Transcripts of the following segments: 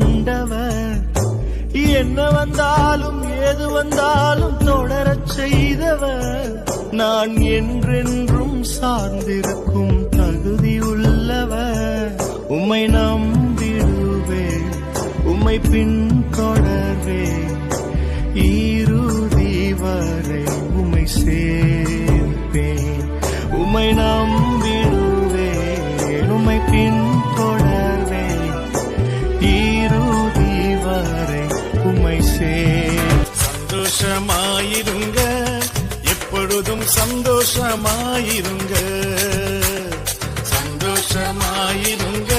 கொண்டவர் என்ன வந்தாலும் ஏது வந்தாலும் தொடரச் செய்தவர். நான் என்றென்றும் சார்ந்திருக்கும் தகுதி உள்ளவர். உம்மை நம்பிடுவேன் உம்மை பின்தொடர்வே. ஈருதி வரை உம்மை சேர்ப்பேன். உம்மை நம்பிடுவேன் உம்மை பின் சந்தோஷமாயிருங்க. சந்தோஷமாயிருங்க.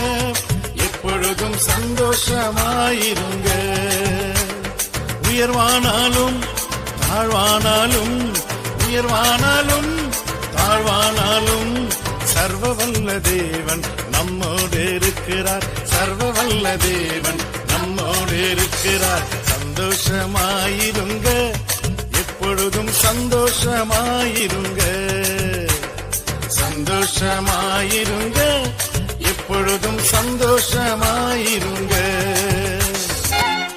எப்பொழுதும் சந்தோஷமாயிருங்க. உயர்வானாலும் தாழ்வானாலும் உயர்வானாலும் தாழ்வானாலும் சர்வ வல்ல தேவன் நம்மோடு இருக்கிறார். சர்வ வல்ல தேவன் நம்மோடு இருக்கிறார். சந்தோஷமாயிருங்க. எப்பொழுதும் சந்தோஷமாயிருங்க. சந்தோஷமாயிருங்க. எப்பொழுதும் சந்தோஷமாயிருங்க.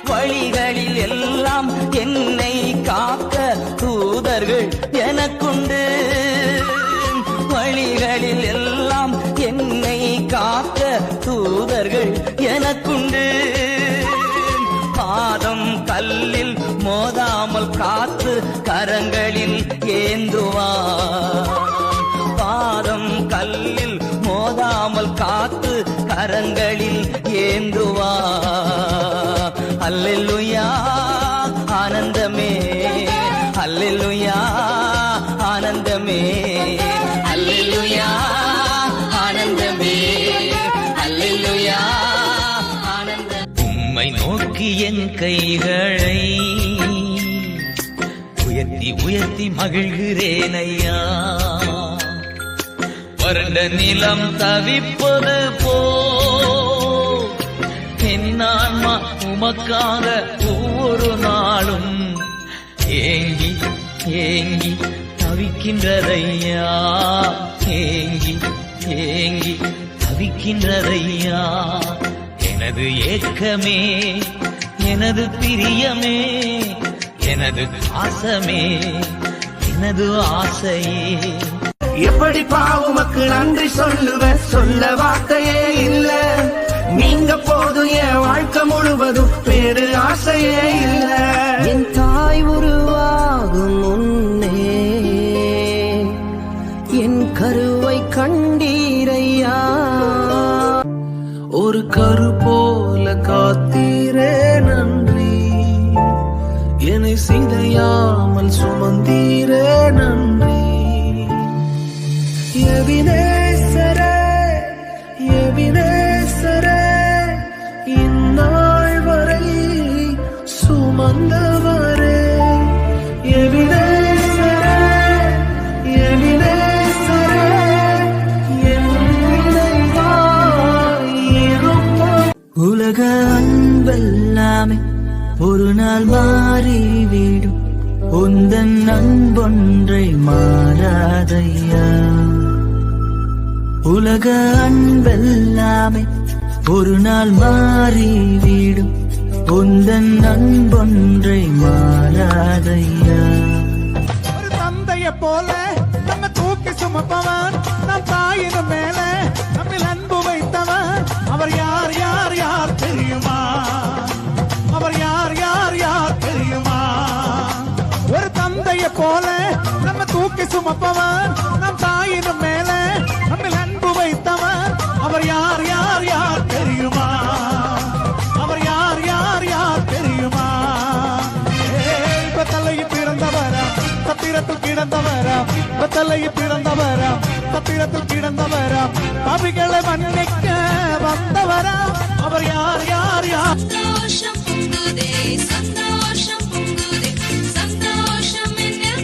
வழிகளில் எல்லாம் என்னை காக்க தூதர்கள் எனக்குண்டு. வழிகளில் எல்லாம் என்னை காக்க தூதர்கள் எனக்குண்டு. காத்து கரங்களில் ஏந்துவார். பாதம் கல்லில் மோதாமல் காத்து கரங்களில் ஏந்துவா அல்லெல்லுயா ஆனந்தமே. அல்லெல்லுயா ஆனந்தமே. அல்லெல்லுயா ஆனந்தமே. அல்லெல்லுயா ஆனந்த உம்மை நோக்கி என் கைகளை உயர்த்தி மகிழ்கிறேன் ஐயா. வறண்ட நிலம் தவிப்பது போ. என் உமக்காக ஒவ்வொரு நாளும் ஏங்கி ஏங்கி தவிக்கின்றதையா. ஏங்கி ஏங்கி தவிக்கின்றதையா. எனது ஏக்கமே எனது பிரியமே எனது பாசமே எனது ஆசையே. எப்படி உமக்கு நன்றி சொல்லுவ? சொல்ல வார்த்தையே இல்ல. நீங்க போதும் என் வாழ்க்கை முழுவதும் வேறு ஆசையே இல்ல. என் தாய் உருவாகும் முன்னே என் கருவை கண்டீரையா? ஒரு கரு போல காத்தீரே என்னை சிதையாமல் சுமந்தீரே நன்றி. எவினேசரே எவினேசரே இந்நாள் வரை சுமந்தவரே. எபினேசரே எபினேசரே உலக அன்பெல்லாமே ஒரு நாள் மாறிவிடும் உந்தன் அன்பொன்றை மாறாதையா? உலக அன்பெல்லாமே ஒரு நாள் மாறிவிடும் உந்தன் அன்பொன்றை மாறாதையா? ஒரு தந்தைய போல நம்ம தூக்கி சுமப்பவான்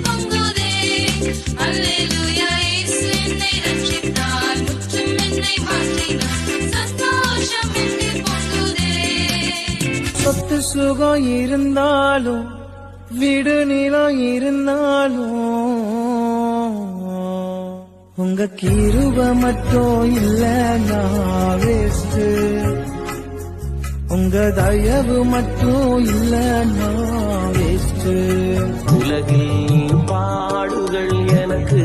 பொங்குதே அல்லேலூயா இயேசு என்னை ரட்சித்தார் முற்றும் என்னை மாற்றினார். சந்தோஷம் என்னில் பொங்குதே. சொத்து சுகம் இருந்தாலும் வீடு நிலம் இருந்தாலும் உங்க கிருப மட்டும் இல்ல நான் வேஸ்ட் உங்க தயவு மட்டும் இல்ல நான் வேஸ்ட் உலகில் பாடுகள் எனக்கு